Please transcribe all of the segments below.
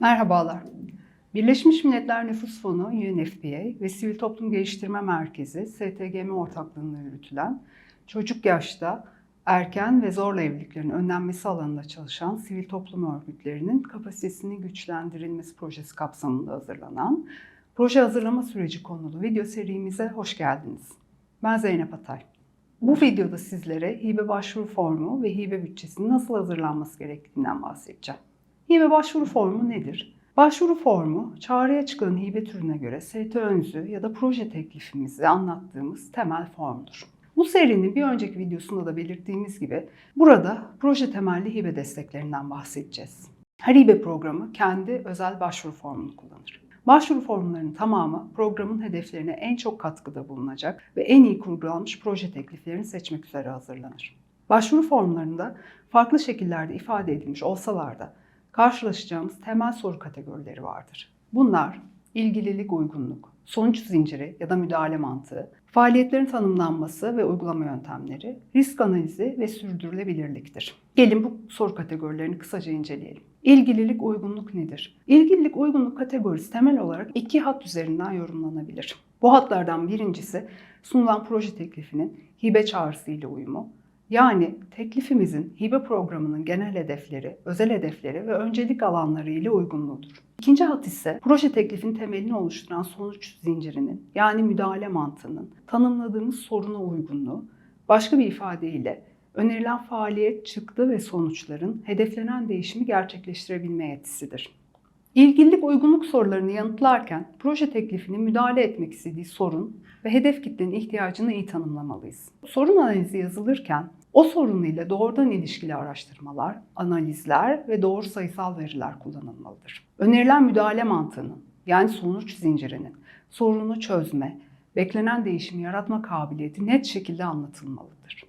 Merhabalar. Birleşmiş Milletler Nüfus Fonu UNFPA ve Sivil Toplum Geliştirme Merkezi STGM ortaklığında yürütülen çocuk yaşta erken ve zorla evliliklerin önlenmesi alanında çalışan sivil toplum örgütlerinin kapasitesinin güçlendirilmesi projesi kapsamında hazırlanan proje hazırlama süreci konulu video serimize hoş geldiniz. Ben Zeynep Atay. Bu videoda sizlere hibe başvuru formu ve hibe bütçesinin nasıl hazırlanması gerektiğinden bahsedeceğim. Hibe başvuru formu nedir? Başvuru formu, çağrıya çıkan hibe türüne göre ST önzü ya da proje teklifimizi anlattığımız temel formdur. Bu serinin bir önceki videosunda da belirttiğimiz gibi burada proje temelli hibe desteklerinden bahsedeceğiz. Her hibe programı kendi özel başvuru formunu kullanır. Başvuru formlarının tamamı programın hedeflerine en çok katkıda bulunacak ve en iyi kurgulanmış proje tekliflerini seçmek üzere hazırlanır. Başvuru formlarında farklı şekillerde ifade edilmiş olsalar da karşılaşacağımız temel soru kategorileri vardır. Bunlar ilgililik uygunluk, sonuç zinciri ya da müdahale mantığı, faaliyetlerin tanımlanması ve uygulama yöntemleri, risk analizi ve sürdürülebilirliktir. Gelin bu soru kategorilerini kısaca inceleyelim. İlgililik uygunluk nedir? İlgililik uygunluk kategorisi temel olarak iki hat üzerinden yorumlanabilir. Bu hatlardan birincisi sunulan proje teklifinin hibe çağrısı ile uyumu, yani teklifimizin hibe programının genel hedefleri, özel hedefleri ve öncelik alanları ile uygunluğudur. İkinci hat ise proje teklifin temelini oluşturan sonuç zincirinin yani müdahale mantığının tanımladığımız soruna uygunluğu, başka bir ifadeyle önerilen faaliyet, çıktı ve sonuçların hedeflenen değişimi gerçekleştirebilme yetisidir. İlgililik uygunluk sorularını yanıtlarken proje teklifinin müdahale etmek istediği sorun ve hedef kitlenin ihtiyacını iyi tanımlamalıyız. Sorun analizi yazılırken o sorunuyla doğrudan ilişkili araştırmalar, analizler ve doğru sayısal veriler kullanılmalıdır. Önerilen müdahale mantığının yani sonuç zincirinin sorunu çözme, beklenen değişimi yaratma kabiliyeti net şekilde anlatılmalıdır.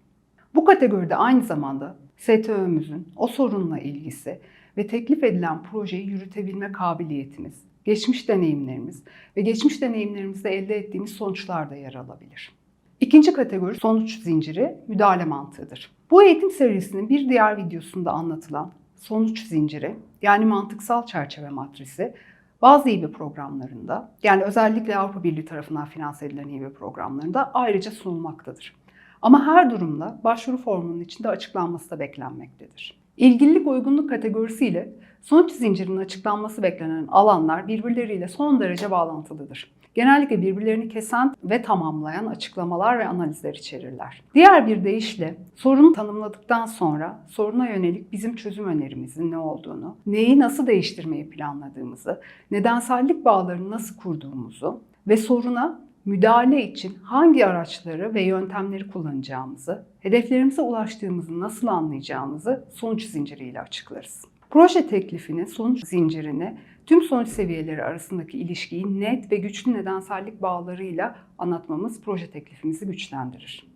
Bu kategoride aynı zamanda STÖ'müzün o sorunla ilgisi ve teklif edilen projeyi yürütebilme kabiliyetimiz, geçmiş deneyimlerimiz ve geçmiş deneyimlerimizde elde ettiğimiz sonuçlar da yer alabilir. İkinci kategori sonuç zinciri müdahale mantığıdır. Bu eğitim serisinin bir diğer videosunda anlatılan sonuç zinciri yani mantıksal çerçeve matrisi bazı hibe programlarında yani özellikle Avrupa Birliği tarafından finanse edilen hibe programlarında ayrıca sunulmaktadır. Ama her durumda başvuru formunun içinde açıklanması da beklenmektedir. İlgililik uygunluk kategorisiyle sonuç zincirinin açıklanması beklenen alanlar birbirleriyle son derece bağlantılıdır. Genellikle birbirlerini kesen ve tamamlayan açıklamalar ve analizler içerirler. Diğer bir deyişle sorunu tanımladıktan sonra soruna yönelik bizim çözüm önerimizin ne olduğunu, neyi nasıl değiştirmeyi planladığımızı, nedensellik bağlarını nasıl kurduğumuzu ve soruna müdahale için hangi araçları ve yöntemleri kullanacağımızı, hedeflerimize ulaştığımızı nasıl anlayacağımızı sonuç zinciriyle açıklarız. Proje teklifinin sonuç zincirini tüm sonuç seviyeleri arasındaki ilişkiyi net ve güçlü nedensellik bağlarıyla anlatmamız proje teklifimizi güçlendirir.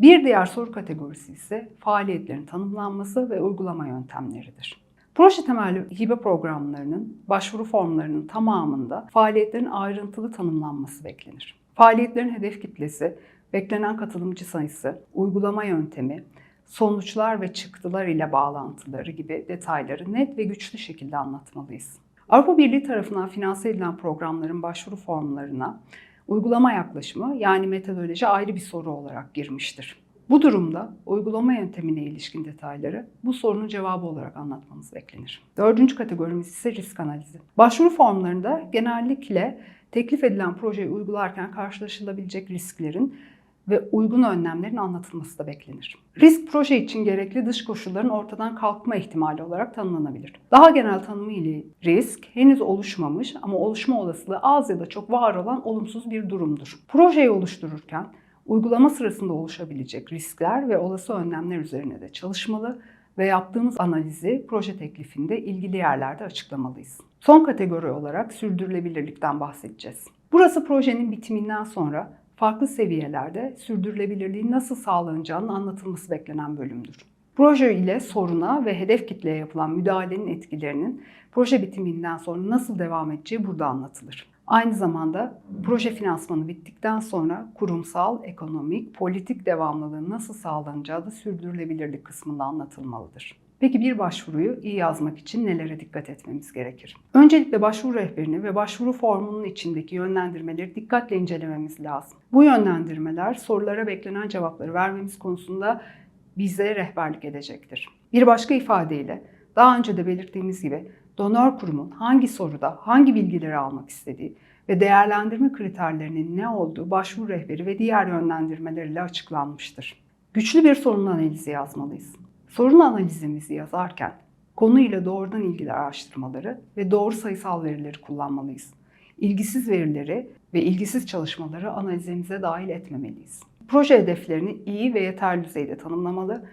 Bir diğer soru kategorisi ise faaliyetlerin tanımlanması ve uygulama yöntemleridir. Proje temelli hibe programlarının başvuru formlarının tamamında faaliyetlerin ayrıntılı tanımlanması beklenir. Faaliyetlerin hedef kitlesi, beklenen katılımcı sayısı, uygulama yöntemi, sonuçlar ve çıktılar ile bağlantıları gibi detayları net ve güçlü şekilde anlatmalıyız. Avrupa Birliği tarafından finanse edilen programların başvuru formlarına uygulama yaklaşımı yani metodoloji ayrı bir soru olarak girmiştir. Bu durumda uygulama yöntemine ilişkin detayları bu sorunun cevabı olarak anlatmamız beklenir. Dördüncü kategorimiz ise risk analizi. Başvuru formlarında genellikle teklif edilen projeyi uygularken karşılaşılabilecek risklerin ve uygun önlemlerin anlatılması da beklenir. Risk proje için gerekli dış koşulların ortadan kalkma ihtimali olarak tanımlanabilir. Daha genel tanımı ile risk henüz oluşmamış ama oluşma olasılığı az ya da çok var olan olumsuz bir durumdur. Projeyi oluştururken uygulama sırasında oluşabilecek riskler ve olası önlemler üzerine de çalışmalı ve yaptığımız analizi proje teklifinde ilgili yerlerde açıklamalıyız. Son kategori olarak sürdürülebilirlikten bahsedeceğiz. Burası projenin bitiminden sonra farklı seviyelerde sürdürülebilirliğin nasıl sağlanacağının anlatılması beklenen bölümdür. Proje ile soruna ve hedef kitleye yapılan müdahalenin etkilerinin proje bitiminden sonra nasıl devam edeceği burada anlatılır. Aynı zamanda proje finansmanı bittikten sonra kurumsal, ekonomik, politik devamlılığın nasıl sağlanacağı da sürdürülebilirlik kısmında anlatılmalıdır. Peki bir başvuruyu iyi yazmak için nelere dikkat etmemiz gerekir? Öncelikle başvuru rehberini ve başvuru formunun içindeki yönlendirmeleri dikkatle incelememiz lazım. Bu yönlendirmeler sorulara beklenen cevapları vermemiz konusunda bize rehberlik edecektir. Bir başka ifadeyle daha önce de belirttiğimiz gibi donör kurumun hangi soruda hangi bilgileri almak istediği ve değerlendirme kriterlerinin ne olduğu başvuru rehberi ve diğer yönlendirmeleriyle açıklanmıştır. Güçlü bir sorun analizi yazmalıyız. Sorun analizimizi yazarken konuyla doğrudan ilgili araştırmaları ve doğru sayısal verileri kullanmalıyız. İlgisiz verileri ve ilgisiz çalışmaları analizimize dahil etmemeliyiz. Proje hedeflerini iyi ve yeterli düzeyde tanımlamalı.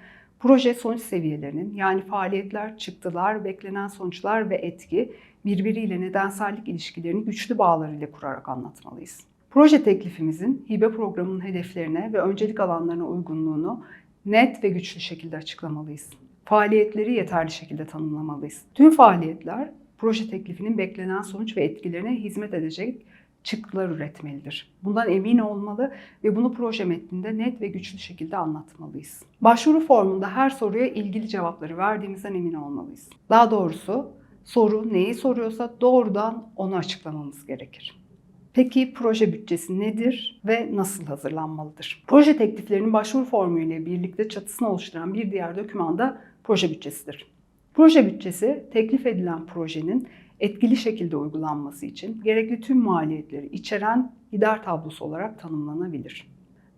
Proje sonuç seviyelerinin yani faaliyetler, çıktılar, beklenen sonuçlar ve etki birbiriyle nedensellik ilişkilerini güçlü bağlarıyla kurarak anlatmalıyız. Proje teklifimizin hibe programının hedeflerine ve öncelik alanlarına uygunluğunu net ve güçlü şekilde açıklamalıyız. Faaliyetleri yeterli şekilde tanımlamalıyız. Tüm faaliyetler proje teklifinin beklenen sonuç ve etkilerine hizmet edecek çıktılar üretmelidir. Bundan emin olmalı ve bunu proje metninde net ve güçlü şekilde anlatmalıyız. Başvuru formunda her soruya ilgili cevapları verdiğimizden emin olmalıyız. Daha doğrusu soru neyi soruyorsa doğrudan onu açıklamamız gerekir. Peki proje bütçesi nedir ve nasıl hazırlanmalıdır? Proje tekliflerinin başvuru formuyla birlikte çatısını oluşturan bir diğer doküman da proje bütçesidir. Proje bütçesi teklif edilen projenin etkili şekilde uygulanması için gerekli tüm maliyetleri içeren gider tablosu olarak tanımlanabilir.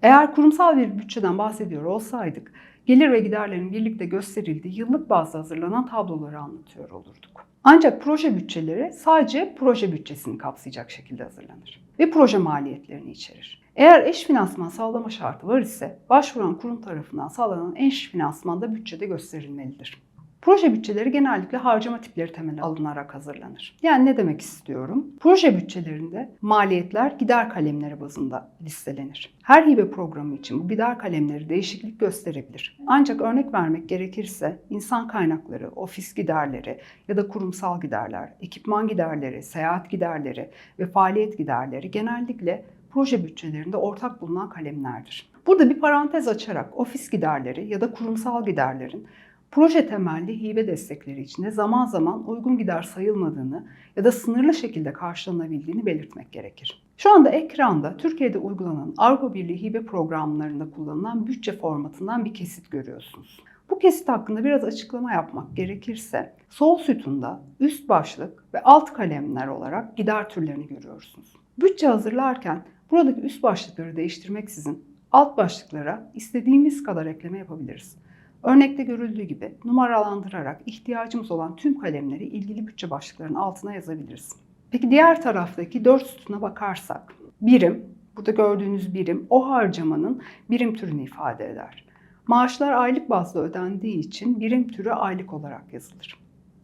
Eğer kurumsal bir bütçeden bahsediyor olsaydık, gelir ve giderlerin birlikte gösterildiği yıllık bazda hazırlanan tabloları anlatıyor olurduk. Ancak proje bütçeleri sadece proje bütçesini kapsayacak şekilde hazırlanır ve proje maliyetlerini içerir. Eğer eş finansman sağlama şartı var ise başvuran kurum tarafından sağlanan eş finansman da bütçede gösterilmelidir. Proje bütçeleri genellikle harcama tipleri temel alınarak hazırlanır. Yani ne demek istiyorum? Proje bütçelerinde maliyetler gider kalemleri bazında listelenir. Her hibe programı için bu gider kalemleri değişiklik gösterebilir. Ancak örnek vermek gerekirse insan kaynakları, ofis giderleri ya da kurumsal giderler, ekipman giderleri, seyahat giderleri ve faaliyet giderleri genellikle proje bütçelerinde ortak bulunan kalemlerdir. Burada bir parantez açarak ofis giderleri ya da kurumsal giderlerin proje temelli hibe destekleri içinde zaman zaman uygun gider sayılmadığını ya da sınırlı şekilde karşılanabildiğini belirtmek gerekir. Şu anda ekranda Türkiye'de uygulanan Avrupa Birliği hibe programlarında kullanılan bütçe formatından bir kesit görüyorsunuz. Bu kesit hakkında biraz açıklama yapmak gerekirse sol sütunda üst başlık ve alt kalemler olarak gider türlerini görüyorsunuz. Bütçe hazırlarken buradaki üst başlıkları değiştirmeksizin alt başlıklara istediğimiz kadar ekleme yapabiliriz. Örnekte görüldüğü gibi numaralandırarak ihtiyacımız olan tüm kalemleri ilgili bütçe başlıklarının altına yazabiliriz. Peki diğer taraftaki dört sütuna bakarsak, birim, burada gördüğünüz birim o harcamanın birim türünü ifade eder. Maaşlar aylık bazda ödendiği için birim türü aylık olarak yazılır.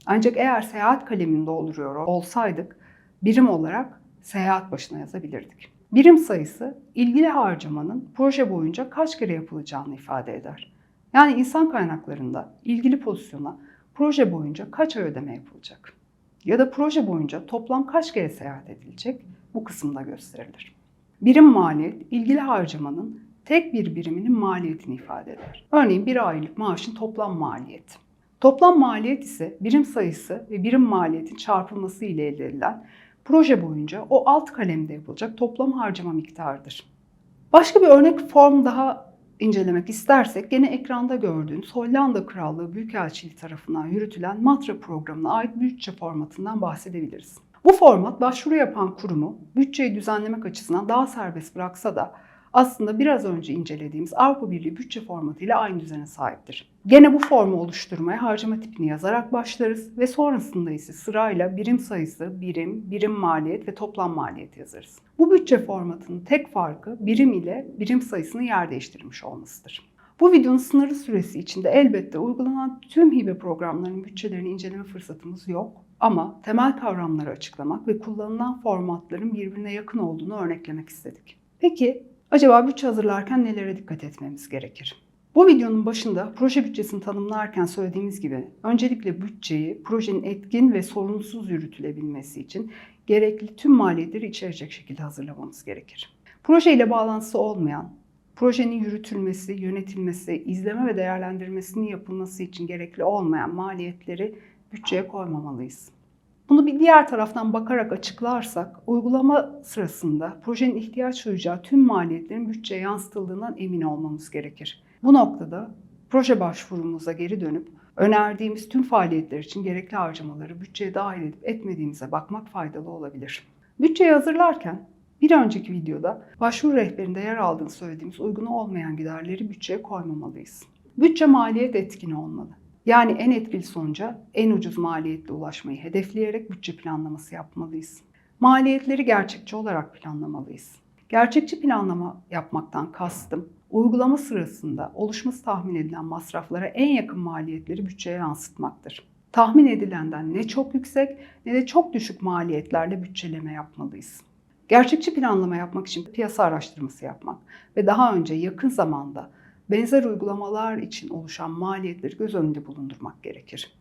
Ancak eğer seyahat kalemini dolduruyor olsaydık birim olarak seyahat başına yazabilirdik. Birim sayısı ilgili harcamanın proje boyunca kaç kere yapılacağını ifade eder. Yani insan kaynaklarında ilgili pozisyona proje boyunca kaç ay ödeme yapılacak? Ya da proje boyunca toplam kaç kere seyahat edilecek? Bu kısımda gösterilir. Birim maliyet ilgili harcamanın tek bir biriminin maliyetini ifade eder. Örneğin bir aylık maaşın toplam maliyeti. Toplam maliyet ise birim sayısı ve birim maliyetin çarpılması ile elde edilen proje boyunca o alt kalemde yapılacak toplam harcama miktarıdır. Başka bir örnek form daha incelemek istersek gene ekranda gördüğünüz Hollanda Krallığı Büyükelçiliği tarafından yürütülen MATRA programına ait bütçe formatından bahsedebiliriz. Bu format başvuru yapan kurumu bütçeyi düzenlemek açısından daha serbest bıraksa da aslında biraz önce incelediğimiz Avrupa Birliği bütçe formatı ile aynı düzene sahiptir. Gene bu formu oluşturmaya harcama tipini yazarak başlarız ve sonrasında ise sırayla birim sayısı, birim, birim maliyet ve toplam maliyet yazarız. Bu bütçe formatının tek farkı birim ile birim sayısını yer değiştirmiş olmasıdır. Bu videonun sınırlı süresi içinde elbette uygulanan tüm hibe programlarının bütçelerini inceleme fırsatımız yok. Ama temel kavramları açıklamak ve kullanılan formatların birbirine yakın olduğunu örneklemek istedik. Peki Acaba bütçe hazırlarken nelere dikkat etmemiz gerekir? Bu videonun başında proje bütçesini tanımlarken söylediğimiz gibi öncelikle bütçeyi projenin etkin ve sorunsuz yürütülebilmesi için gerekli tüm maliyetleri içerecek şekilde hazırlamamız gerekir. Proje ile bağlantısı olmayan, projenin yürütülmesi, yönetilmesi, izleme ve değerlendirmesinin yapılması için gerekli olmayan maliyetleri bütçeye koymamalıyız. Bunu bir diğer taraftan bakarak açıklarsak, uygulama sırasında projenin ihtiyaç duyacağı tüm maliyetlerin bütçeye yansıtıldığından emin olmamız gerekir. Bu noktada proje başvurumuza geri dönüp önerdiğimiz tüm faaliyetler için gerekli harcamaları bütçeye dahil edip etmediğimize bakmak faydalı olabilir. Bütçeyi hazırlarken bir önceki videoda başvuru rehberinde yer aldığını söylediğimiz uygun olmayan giderleri bütçeye koymamalıyız. Bütçe maliyet etkini olmalı. Yani en etkili sonuca en ucuz maliyetle ulaşmayı hedefleyerek bütçe planlaması yapmalıyız. Maliyetleri gerçekçi olarak planlamalıyız. Gerçekçi planlama yapmaktan kastım, uygulama sırasında oluşması tahmin edilen masraflara en yakın maliyetleri bütçeye yansıtmaktır. Tahmin edilenden ne çok yüksek ne de çok düşük maliyetlerle bütçeleme yapmalıyız. Gerçekçi planlama yapmak için piyasa araştırması yapmak ve daha önce yakın zamanda benzer uygulamalar için oluşan maliyetleri göz önünde bulundurmak gerekir.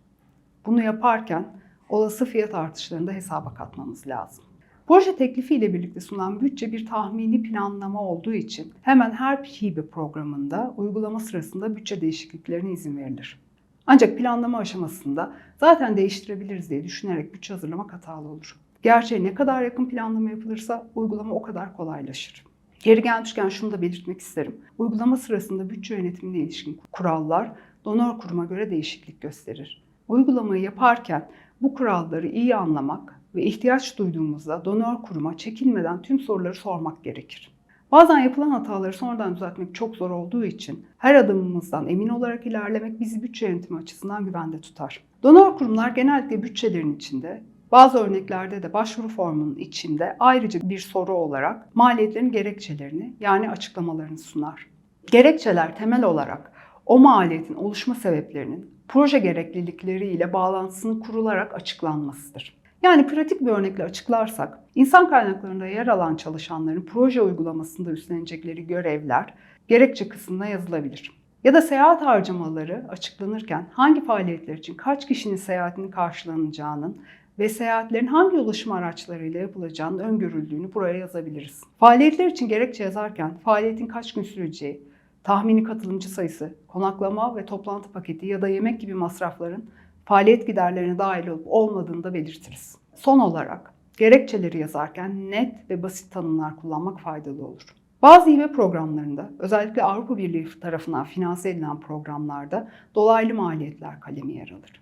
Bunu yaparken olası fiyat artışlarını da hesaba katmamız lazım. Proje teklifi ile birlikte sunulan bütçe bir tahmini planlama olduğu için hemen her hibe programında uygulama sırasında bütçe değişikliklerine izin verilir. Ancak planlama aşamasında zaten değiştirebiliriz diye düşünerek bütçe hazırlamak hatalı olur. Gerçeğe ne kadar yakın planlama yapılırsa uygulama o kadar kolaylaşır. Geri gelmişken şunu da belirtmek isterim. Uygulama sırasında bütçe yönetimine ilişkin kurallar donör kuruma göre değişiklik gösterir. Uygulamayı yaparken bu kuralları iyi anlamak ve ihtiyaç duyduğumuzda donör kuruma çekinmeden tüm soruları sormak gerekir. Bazen yapılan hataları sonradan düzeltmek çok zor olduğu için her adımımızdan emin olarak ilerlemek bizi bütçe yönetimi açısından güvende tutar. Donör kurumlar genellikle bütçelerin içinde bazı örneklerde de başvuru formunun içinde ayrıca bir soru olarak maliyetlerin gerekçelerini yani açıklamalarını sunar. Gerekçeler temel olarak o maliyetin oluşma sebeplerinin proje gereklilikleri ile bağlantısını kurularak açıklanmasıdır. Yani pratik bir örnekle açıklarsak, insan kaynaklarında yer alan çalışanların proje uygulamasında üstlenecekleri görevler gerekçe kısmına yazılabilir. Ya da seyahat harcamaları açıklanırken hangi faaliyetler için kaç kişinin seyahatinin karşılanacağının ve seyahatlerin hangi ulaşım araçlarıyla yapılacağının öngörüldüğünü buraya yazabiliriz. Faaliyetler için gerekçe yazarken faaliyetin kaç gün süreceği, tahmini katılımcı sayısı, konaklama ve toplantı paketi ya da yemek gibi masrafların faaliyet giderlerine dahil olup olmadığını da belirtiriz. Son olarak gerekçeleri yazarken net ve basit tanımlar kullanmak faydalı olur. Bazı hibe programlarında, özellikle Avrupa Birliği tarafından finanse edilen programlarda dolaylı maliyetler kalemi yer alır.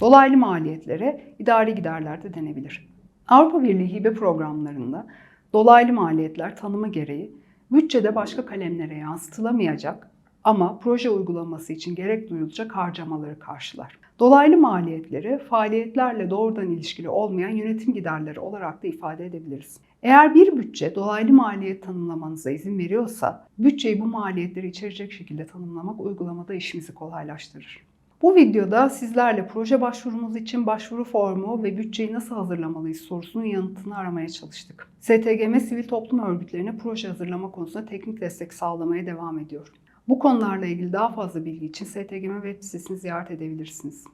Dolaylı maliyetlere idari giderler de denebilir. Avrupa Birliği hibe programlarında dolaylı maliyetler tanımı gereği bütçede başka kalemlere yansıtılamayacak ama proje uygulaması için gerek duyulacak harcamaları karşılar. Dolaylı maliyetleri faaliyetlerle doğrudan ilişkili olmayan yönetim giderleri olarak da ifade edebiliriz. Eğer bir bütçe dolaylı maliyet tanımlamanıza izin veriyorsa, bütçeyi bu maliyetleri içerecek şekilde tanımlamak uygulamada işimizi kolaylaştırır. Bu videoda sizlerle proje başvurumuz için başvuru formu ve bütçeyi nasıl hazırlamalıyız sorusunun yanıtını aramaya çalıştık. STGM sivil toplum örgütlerine proje hazırlama konusunda teknik destek sağlamaya devam ediyor. Bu konularla ilgili daha fazla bilgi için STGM web sitesini ziyaret edebilirsiniz.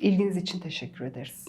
İlginiz için teşekkür ederiz.